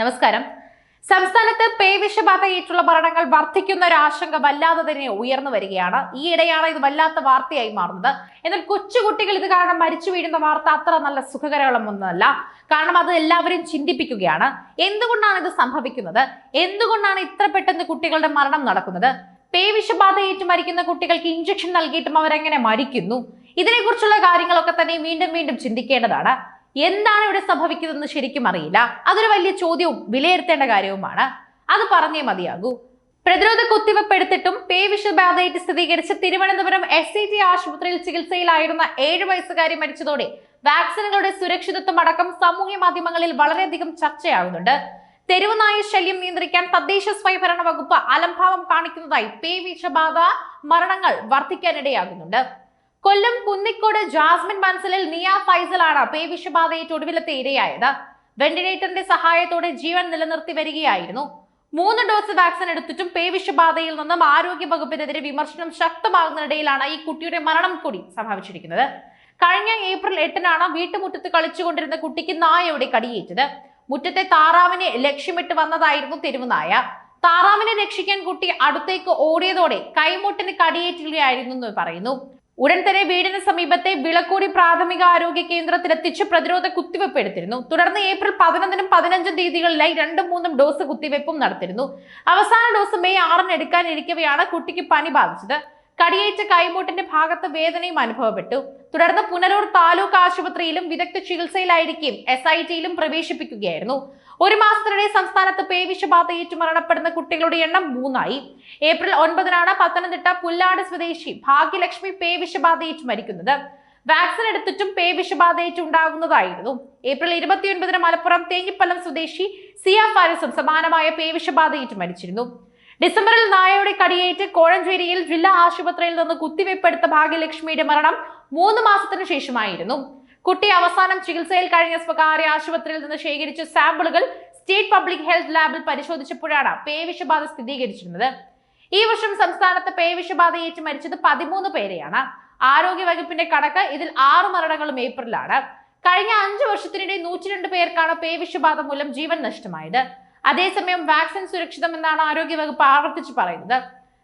നമസ്കാരം. സംസ്ഥാനത്ത് പേവിഷബാധയേറ്റുള്ള മരണങ്ങൾ വർദ്ധിക്കുന്ന ഒരു ആശങ്ക വല്ലാതെ തന്നെ ഉയർന്നു വരികയാണ്. ഈയിടെയാണ് ഇത് വല്ലാത്ത വാർത്തയായി മാറുന്നത്. എന്നാൽ കൊച്ചുകുട്ടികൾ ഇത് കാരണം മരിച്ചു വീഴുന്ന വാർത്ത അത്ര നല്ല സുഖകരമൊന്നുമല്ല കാരണം അത് എല്ലാവരും ചിന്തിപ്പിക്കുകയാണ്. എന്തുകൊണ്ടാണ് ഇത് സംഭവിക്കുന്നത്? എന്തുകൊണ്ടാണ് ഇത്ര പെട്ടെന്ന് കുട്ടികളുടെ മരണം നടക്കുന്നത്? പേവിഷബാധയേറ്റ് മരിക്കുന്ന കുട്ടികൾക്ക് ഇഞ്ചക്ഷൻ നൽകിയിട്ടും അവരെങ്ങനെ മരിക്കുന്നു? ഇതിനെക്കുറിച്ചുള്ള കാര്യങ്ങളൊക്കെ തന്നെ വീണ്ടും വീണ്ടും ചിന്തിക്കേണ്ടതാണ്. എന്താണ് ഇവിടെ സംഭവിക്കുന്നതെന്ന് ശരിക്കും അറിയില്ല. അതൊരു വലിയ ചോദ്യവും വിലയിരുത്തേണ്ട കാര്യവുമാണ്. അത് പറഞ്ഞേ മതിയാകൂ. പ്രതിരോധ കുത്തിവെപ്പ് എടുത്തിട്ടും പേവിഷബാധയേറ്റ് സ്ഥിരീകരിച്ച് തിരുവനന്തപുരം എസ് സി ടി ആശുപത്രിയിൽ ചികിത്സയിലായിരുന്ന ഏഴു വയസ്സുകാരി മരിച്ചതോടെ വാക്സിനുകളുടെ സുരക്ഷിതത്വം അടക്കം സാമൂഹ്യ മാധ്യമങ്ങളിൽ വളരെയധികം ചർച്ചയാകുന്നുണ്ട് തെരുവുനായ ശല്യം നിയന്ത്രിക്കാൻ തദ്ദേശ സ്വയംഭരണ വകുപ്പ് അലംഭാവം കാണിക്കുന്നതായി പേവിഷബാധ മരണങ്ങൾ വർദ്ധിക്കാനിടയാകുന്നുണ്ട്. കൊല്ലം കുന്നിക്കോട് ജാസ്മിൻ മൻസലിൽ നിയ ഫൈസലാണ് വിഷബാധയെ ഒടുവിലത്തെ ഇരയായത്. വെന്റിലേറ്ററിന്റെ സഹായത്തോടെ ജീവൻ നിലനിർത്തി വരികയായിരുന്നു. മൂന്ന് ഡോസ് വാക്സിൻ എടുത്തിട്ടും പേ വിഷബാധയിൽ നിന്നും ആരോഗ്യ വകുപ്പിനെതിരെ വിമർശനം ശക്തമാകുന്നതിനിടയിലാണ് ഈ കുട്ടിയുടെ മരണം കൂടി സംഭവിച്ചിരിക്കുന്നത്. കഴിഞ്ഞ ഏപ്രിൽ എട്ടിനാണ് വീട്ടുമുറ്റത്ത് കളിച്ചുകൊണ്ടിരുന്ന കുട്ടിക്ക് നായയുടെ കടിയേറ്റത്. മുറ്റത്തെ താറാവിനെ ലക്ഷ്യമിട്ട് വന്നതായിരുന്നു തെരുവുനായ. താറാവിനെ രക്ഷിക്കാൻ കുട്ടി അടുത്തേക്ക് ഓടിയതോടെ കൈമുട്ടിന് കടിയേറ്റുകയായിരുന്നു എന്ന് പറയുന്നു. ഉടൻ തന്നെ വീടിന് സമീപത്തെ വിളക്കൂടി പ്രാഥമിക ആരോഗ്യ കേന്ദ്രത്തിൽ എത്തിച്ച് പ്രതിരോധ കുത്തിവെപ്പ് എടുത്തിരുന്നു. തുടർന്ന് ഏപ്രിൽ പതിനൊന്നിനും പതിനഞ്ചും തീയതികളിലായി രണ്ടും മൂന്നും ഡോസ് കുത്തിവെപ്പും നടത്തിയിരുന്നു. അവസാന ഡോസ് മെയ് ആറിന് എടുക്കാനിരിക്കവെയാണ് കുട്ടിക്ക് പനി ബാധിച്ചത്. കടിയേറ്റ കൈമുട്ടിന്റെ ഭാഗത്ത് വേദനയും അനുഭവപ്പെട്ടു. തുടർന്ന് പുനലൂർ താലൂക്ക് ആശുപത്രിയിലും വിദഗ്ധ ചികിത്സയിലായിരിക്കും എസ് ഐ ടിയിലും പ്രവേശിപ്പിക്കുകയായിരുന്നു. ഒരു മാസത്തിനിടെ സംസ്ഥാനത്ത് പേവിഷബാധയേറ്റ് മരണപ്പെടുന്ന കുട്ടികളുടെ എണ്ണം മൂന്നായി. ഏപ്രിൽ ഒൻപതിനാണ് പത്തനംതിട്ട പുല്ലാട് സ്വദേശി ഭാഗ്യലക്ഷ്മി പേവിഷബാധയേറ്റ് മരിക്കുന്നത് വാക്സിൻ എടുത്തിട്ടും പേവിഷബാധയേറ്റ് ഉണ്ടാകുന്നതായിരുന്നു ഏപ്രിൽ ഇരുപത്തിയൊൻപതിന് മലപ്പുറം തേഞ്ഞിപ്പലം സ്വദേശി സിയ ഫാരിസും സമാനമായ പേവിഷബാധയേറ്റ് മരിച്ചിരുന്നു ഡിസംബറിൽ നായയുടെ കടിയേറ്റ് കോഴഞ്ചേരിയിൽ ജില്ലാ ആശുപത്രിയിൽ നിന്ന് കുത്തിവയ്പ്പെടുത്ത ഭാഗ്യലക്ഷ്മിയുടെ മരണം മൂന്ന് മാസത്തിനു ശേഷമായിരുന്നു. കുട്ടി അവസാനം ചികിത്സയിൽ കഴിഞ്ഞ സ്വകാര്യ ആശുപത്രിയിൽ നിന്ന് ശേഖരിച്ച സാമ്പിളുകൾ സ്റ്റേറ്റ് പബ്ലിക് ഹെൽത്ത് ലാബിൽ പരിശോധിച്ചപ്പോഴാണ് പേവിഷബാധ സ്ഥിരീകരിച്ചിരുന്നത്. ഈ വർഷം സംസ്ഥാനത്ത് പേവിഷബാധയേറ്റ് മരിച്ചത് പതിമൂന്ന് പേരെയാണ്. ആരോഗ്യ വകുപ്പിന്റെ കണക്ക് ഇതിൽ ആറ് മരണങ്ങളും ഏപ്രിലാണ്. കഴിഞ്ഞ അഞ്ചു വർഷത്തിനിടെ നൂറ്റിരണ്ട് പേർക്കാണ് പേവിഷബാധ മൂലം ജീവൻ നഷ്ടമായത്. അതേസമയം വാക്സിൻ സുരക്ഷിതമെന്നാണ് ആരോഗ്യവകുപ്പ് ആവർത്തിച്ച് പറയുന്നത്.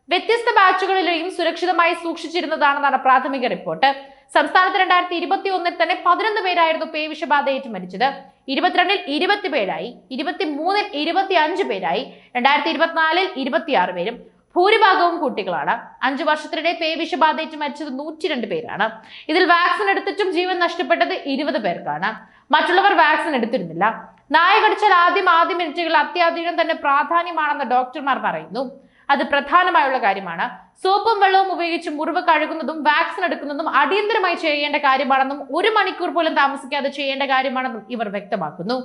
വ്യത്യസ്ത ബാച്ചുകളിലെയും സുരക്ഷിതമായി സൂക്ഷിച്ചിരുന്നതാണെന്നാണ് പ്രാഥമിക റിപ്പോർട്ട്. സംസ്ഥാനത്ത് രണ്ടായിരത്തി ഇരുപത്തി ഒന്നിൽ തന്നെ പതിനൊന്ന് പേരായിരുന്നു പേവിഷബാധയേറ്റ് മരിച്ചത് ഇരുപത്തിരണ്ടിൽ ഇരുപത്തി പേരായി ഇരുപത്തി മൂന്നിൽ ഇരുപത്തി അഞ്ച് പേരായി രണ്ടായിരത്തി ഇരുപത്തിനാലിൽ ഇരുപത്തിയാറ് പേരും ഭൂരിഭാഗവും കുട്ടികളാണ്. അഞ്ചു വർഷത്തിനിടെ പേവിഷബാധയേറ്റ് മരിച്ചത് നൂറ്റിരണ്ട് പേരാണ്. ഇതിൽ വാക്സിൻ എടുത്തിട്ടും ജീവൻ നഷ്ടപ്പെട്ടത് ഇരുപത് പേർക്കാണ്. മറ്റുള്ളവർ വാക്സിൻ എടുത്തിരുന്നില്ല. നായ കടിച്ചാൽ ആദ്യം ആദ്യ മിനിറ്റുകൾ അത്യാധുനികം തന്നെ പ്രാധാന്യമാണെന്ന് ഡോക്ടർമാർ പറയുന്നു. അത് പ്രധാനമായുള്ള കാര്യമാണ്. സോപ്പും വെള്ളവും ഉപയോഗിച്ച് മുറിവ് കഴുകുന്നതും വാക്സിൻ എടുക്കുന്നതും അടിയന്തരമായി ചെയ്യേണ്ട കാര്യമാണെന്നും ഒരു മണിക്കൂർ പോലും താമസിക്കാതെ ചെയ്യേണ്ട കാര്യമാണെന്നും ഇവർ വ്യക്തമാക്കുന്നു.